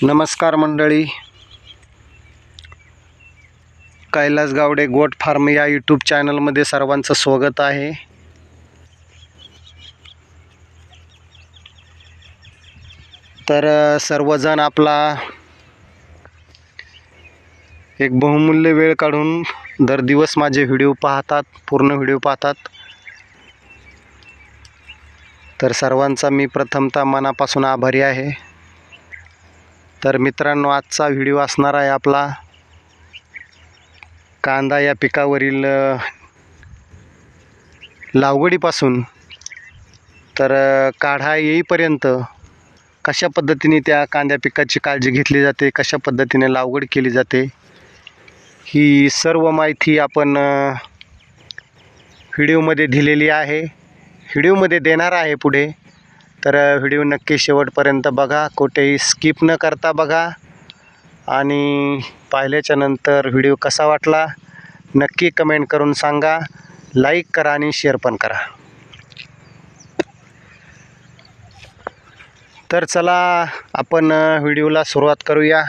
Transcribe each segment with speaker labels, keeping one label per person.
Speaker 1: नमस्कार मंडळी. Kailas Gawade goat farm या यूट्यूब चॅनलमध्ये सर्वांचं स्वागत आहे. तर सर्वजण आपला एक बहुमूल्य वेळ काढून दर दिवस माझे व्हिडिओ पाहतात पूर्ण व्हिडिओ पाहतात. तर सर्वांचा मी प्रथमतः मनापासून आभारी आहे. तर मित्रांनो आजचा व्हिडिओ असणार आहे आपला कांदा या पिकावरील लागवडीपासून. तर काढा येईपर्यंत कशा पद्धतीने त्या कांद्या पिकाची काळजी घेतली जाते कशा पद्धतीने लागवड केली जाते ही सर्व माहिती आपण व्हिडिओमध्ये दिलेली आहे. व्हिडिओमध्ये देणार आहे पुढे. तर व्हिडिओ नक्की शेवटपर्यंत बघा. कुठेही स्किप न करता बघा. आणि पाहिल्याच्यानंतर व्हिडिओ कसा वाटला नक्की कमेंट करून सांगा. लाईक करा आणि शेअर पण करा. तर चला आपण व्हिडिओला सुरुवात करूया.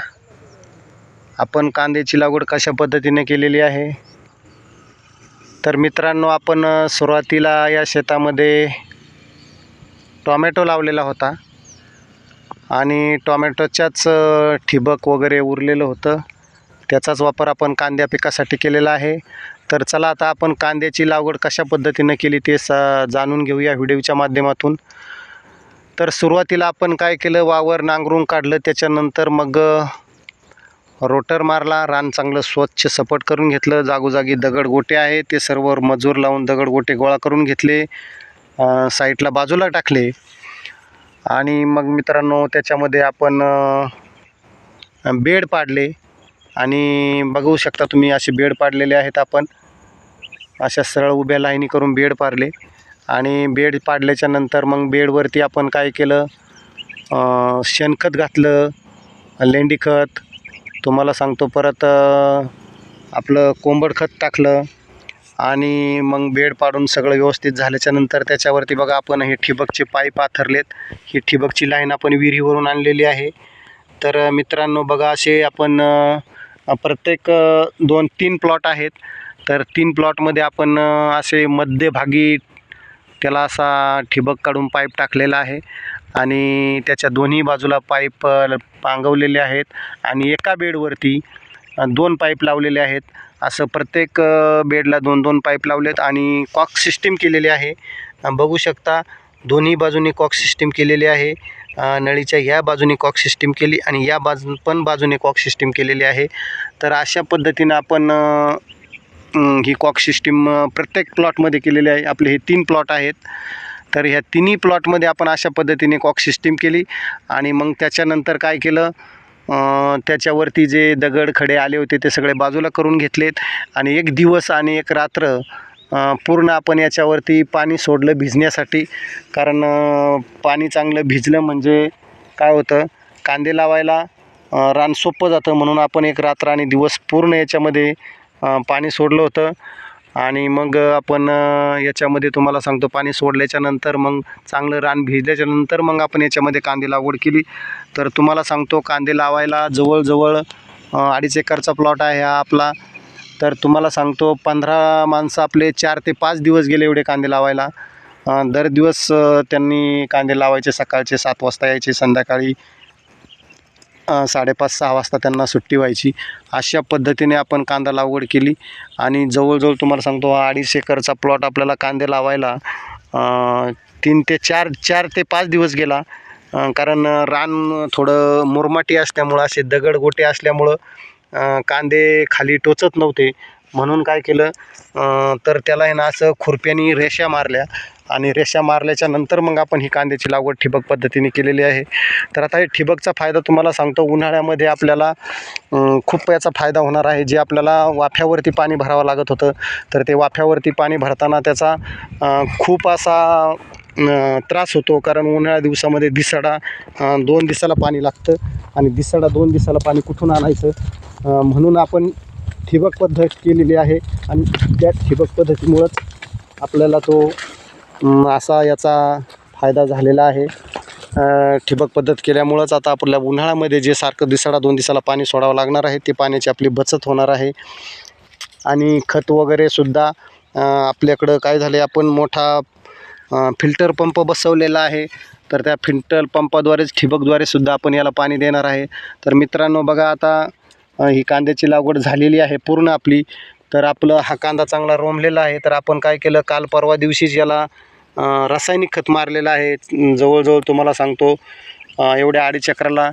Speaker 1: आपण कांद्याची लागवड कशा पद्धतीने केलेली आहे? तर मित्रांनो आपण सुरुवातीला या शेतामध्ये टॉमॅटो लावलेला होता. आणि टॉमॅटोच्याच ठिबक वगैरे उरलेलं होतं. त्याचाच वापर आपण कांद्या पिकासाठी केलेला आहे. तर चला आता आपण कांद्याची लागवड कशा पद्धतीनं केली ते स जाणून घेऊया व्हिडिओच्या माध्यमातून. तर सुरुवातीला आपण काय केलं वावर नांगरून काढलं त्याच्यानंतर मग रोटर मारला रान चांगलं स्वच्छ सपट करून घेतलं जागोजागी दगडगोटे आहे ते सर्व मजूर लावून दगडगोटे गोळा करून घेतले. साईडला बाजूला टाकले. आणि मग मित्रांनो त्याच्यामध्ये आपण बेड पाडले. आणि बघू शकता तुम्ही असे बेड पाडलेले आहेत आपण. अशा सरळ उभ्या लाईनी करून बेड पाडले. आणि बेड पाडल्याच्या नंतर मग बेडवरती आपण काय केलं? शेणखत घातलं. लेंडी खत तुम्हाला सांगतो परत आपलं कोंबड खत टाकलं. आणि मग बेड पाडून सगळं व्यवस्थित झाल्याच्यानंतर त्याच्यावरती बघा आपण हे ठिबकचे पाईप आथरलेत ही ठिबकची लाईन आपण विहिरीवरून आणलेली आहे. तर मित्रांनो बघा असे आपण प्रत्येक दोन तीन प्लॉट आहेत. तर तीन प्लॉटमध्ये आपण असे मध्यभागी त्याला असा ठिबक काढून पाईप टाकलेला आहे. आणि त्याच्या दोन्ही बाजूला पाईप पांगवलेले आहेत. आणि एका बेडवरती दोन पाईप लावलेले आहेत. असं प्रत्येक बेडला दोन दोन पाईप लावलेत आणि कॉक सिस्टीम केलेली आहे. बघू शकता दोन्ही बाजूनी कॉक सिस्टीम केलेली आहे. नळीच्या ह्या बाजूने कॉक सिस्टीम केली आणि या बाजू पण बाजूने कॉक सिस्टीम केलेली आहे. तर अशा पद्धतीनं आपण ही कॉक सिस्टीम प्रत्येक प्लॉटमध्ये केलेली आहे. आपले हे तीन प्लॉट आहेत. तर ह्या तिन्ही प्लॉटमध्ये आपण अशा पद्धतीने कॉक सिस्टीम केली आणि मग त्याच्यानंतर काय केलं त्याच्यावरती जे दगड खडे आले होते ते सगळे बाजूला करून घेतलेत. आणि एक दिवस आणि एक रात्र पूर्ण आपण याच्यावरती पाणी सोडलं भिजण्यासाठी. कारण पाणी चांगलं भिजलं म्हणजे काय होतं कांदे लावायला रान सोपं जातं म्हणून आपण एक रात्र आणि दिवस पूर्ण याच्यामध्ये पाणी सोडलं होतं. आणि मग आपण याच्यामध्ये तुम्हाला सांगतो पाणी सोडल्याच्यानंतर मग चांगलं रान भिजल्याच्यानंतर मग आपण याच्यामध्ये कांदे लागवड केली. तर तुम्हाला सांगतो कांदे लावायला जवळजवळ अडीच एकरचा प्लॉट आहे हा आपला. तर तुम्हाला सांगतो पंधरा माणसं आपले चार ते पाच दिवस गेले एवढे कांदे लावायला. दर दिवस त्यांनी कांदे लावायचे सकाळचे सात वाजता यायचे संध्याकाळी साडेपाच सहा वाजता त्यांना सुट्टी व्हायची. अशा पद्धतीने आपण कांदा लागवड केली. आणि जवळजवळ तुम्हाला सांगतो अडीच एकरचा प्लॉट आपल्याला कांदे लावायला तीन ते चार चार ते पाच दिवस गेला. कारण रान थोडं मुरमाटी असल्यामुळं असे दगड गोटे असल्यामुळं कांदे खाली टोचत नव्हते. म्हणून काय केलं तर त्याला आहे ना असं खुरप्यानी रेषा मारल्या आणि रेषा मारल्याच्या नंतर मग आपण ही कांद्याची लागवड ठिबक पद्धतीने केलेली आहे. तर आता हे ठिबकचा फायदा तुम्हाला सांगतो उन्हाळ्यामध्ये आपल्याला खूप याचा फायदा होणार आहे. जे आपल्याला वाफ्यावरती पाणी भरावं लागत होतं तर ते वाफ्यावरती पाणी भरताना त्याचा खूप असा त्रास होतो. कारण उन्हाळ्या दिवसामध्ये दिसाडा दोन दिवसाला पाणी लागतं आणि दिसाडा दोन दिवसाला पाणी कुठून आणायचं? म्हणून आपण ठिबक पद्धत केलेली आहे आणि त्या ठिबक पद्धतीमुळंच आपल्याला तो असा याचा फायदा झालेला आहे. ठिबक पद्धत केल्यामुळंच आता आपल्या उन्हाळ्यामध्ये जे सारखं दिसाडा दोन दिवसाला पाणी सोडावं लागणार आहे ते पाण्याची आपली बचत होणार आहे. आणि खत वगैरेसुद्धा आपल्याकडं काय झाले आपण मोठा फिल्टर पंप बसवलेला आहे. तर त्या फिल्टर पंपाद्वारेच ठिबकद्वारेसुद्धा आपण याला पाणी देणार आहे. तर मित्रांनो बघा आता ही कांद्याची लागवड झालेली आहे पूर्ण आपली. तर आपलं हा कांदा चांगला रोमलेला आहे. तर आपण काय केलं काल परवा दिवशीच याला रासायनिक खत मारलेलं आहे जवळजवळ तुम्हाला सांगतो एवढ्या अडीच चक्राला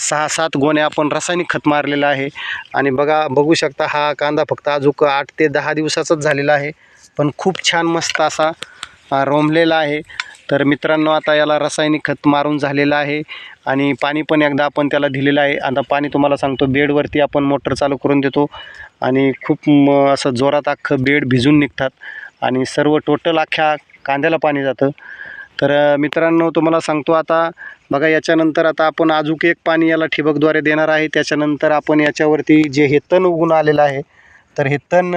Speaker 1: सहा सात गोणे आपण रासायनिक खत मारलेलं आहे. आणि बघा बघू शकता हा कांदा फक्त अजूक आठ ते दहा दिवसाचाच झालेला आहे. पण खूप छान मस्त असा रोमलेला आहे. तर मित्रांनो आता याला रासायनिक खत मारून झालेलं आहे आणि पाणी पण एकदा आपण त्याला दिलेलं आहे. आता पाणी तुम्हाला सांगतो बेडवरती आपण मोटर चालू करून देतो आणि खूप म असं जोरात अख्खं बेड भिजून निघतात आणि सर्व टोटल अख्ख्या कांद्याला पाणी जातं. तर मित्रांनो तुम्हाला सांगतो आता बघा याच्यानंतर आता आपण अजूक एक पाणी याला ठिबकद्वारे देणार आहे. त्याच्यानंतर आपण याच्यावरती जे हे तण उगून आलेलं आहे तर हे तण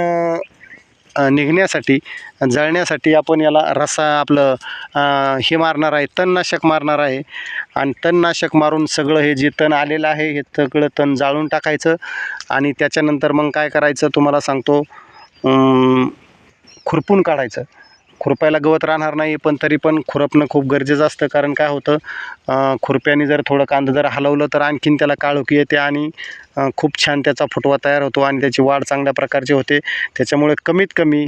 Speaker 1: निघण्यासाठी जळण्यासाठी आपण याला रसा आपलं हे मारणार आहे तणनाशक मारणार आहे. आणि तणनाशक मारून सगळं हे जे तण आलेलं आहे हे सगळं तण जाळून टाकायचं. आणि त्याच्यानंतर मग काय करायचं तुम्हाला सांगतो खुरपून काढायचं. खुरपायला गवत राहणार नाही पण तरी पण खुरपणं खूप गरजेचं असतं. कारण काय होतं खुरप्याने जर थोडं कांदा जर हलवलं तर आणखीन त्याला काळोखी येते आणि खूप छान त्याचा फुटवा तयार होतो आणि त्याची वाढ चांगल्या प्रकारची होते. त्याच्यामुळे कमीत कमी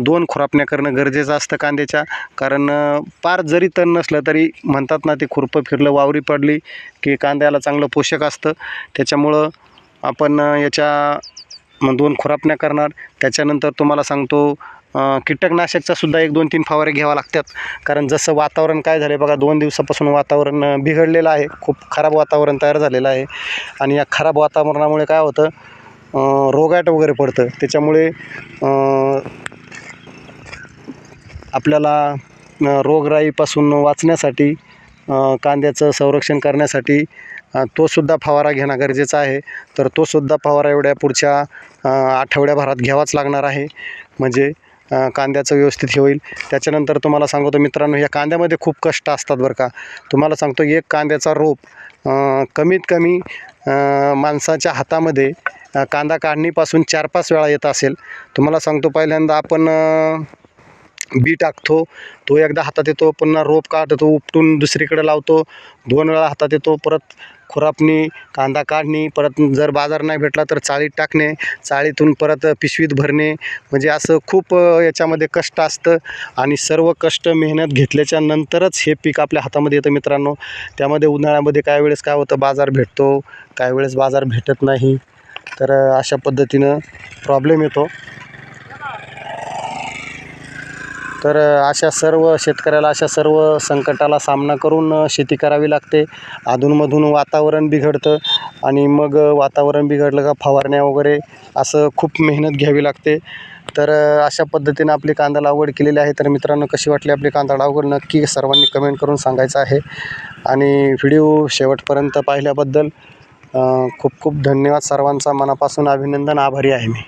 Speaker 1: दोन खुरापण्या करणं गरजेचं असतं कांद्याच्या. कारण पार जरी तण नसलं तरी म्हणतात ना ते खुरपं फिरलं वावरी पडली की कांद्याला चांगलं पोषक असतं. त्याच्यामुळं आपण याच्या मग दोन खुरापण्या करणार. त्याच्यानंतर तुम्हाला सांगतो अ, कीटकनाशकचा सुद्धा एक दोन तीन फवारे घ्यावा लागतात. कारण जसं वातावरण काय झालं बघा दोन दिवसापासून वातावरण बिघडलेलं आहे. खूप खराब वातावरण तयार झालेलं आहे. आणि या खराब वातावरणामुळे काय होतं रोगाट वगैरे पडतं. त्याच्यामुळे आपल्याला रोगराईपासून वाचण्यासाठी कांद्याचं संरक्षण करण्यासाठी तोसुद्धा फवारा घेणं गरजेचं आहे. तर तोसुद्धा फवारा एवढ्या पुढच्या आठवड्याभरात घ्यावाच लागणार आहे. म्हणजे कांद्याचं व्यवस्थित हे होईल. त्याच्यानंतर तुम्हाला सांगतो मित्रांनो या कांद्यामध्ये खूप कष्ट असतात बरं का. तुम्हाला सांगतो एक कांद्याचा रोप कमीत कमी माणसाच्या हातामध्ये कांदा काढणीपासून चार पाच वेळा येत असेल. तुम्हाला सांगतो पहिल्यांदा आपण बी टाकतो. तो एकदा हातात येतो पुन्हा रोप काढतो उपटून दुसरीकडे लावतो. दोन वेळा हातात येतो परत खुरापणी कांदा काढणे परत जर बाजार नाही भेटला तर चाळीत टाकणे चाळीतून परत पिशवीत भरणे. म्हणजे असं खूप याच्यामध्ये कष्ट असतं आणि सर्व कष्ट मेहनत घेतल्याच्या नंतरच हे पीक आपल्या हातामध्ये येतं मित्रांनो. त्यामध्ये उन्हाळ्यामध्ये काय वेळेस काय होतं बाजार भेटतो काय वेळेस बाजार भेटत नाही. तर अशा पद्धतीनं प्रॉब्लेम येतो. तर अशा सर्व शेतकऱ्याला अशा सर्व संकटाला सामना करून शेती करावी लागते. अधूनमधून वातावरण बिघडतं आणि मग वातावरण बिघडलं का फवारण्या वगैरे असं खूप मेहनत घ्यावी लागते. तर अशा पद्धतीनं आपली कांदा लागवड केलेली आहे. तर मित्रांनो कशी वाटली आपली कांदा लागवड? नक्की सर्वांनी कमेंट करून सांगायचं आहे. आणि व्हिडिओ शेवटपर्यंत पाहिल्याबद्दल खूप खूप धन्यवाद सर्वांचा. मनापासून अभिनंदन. आभारी आहे मी.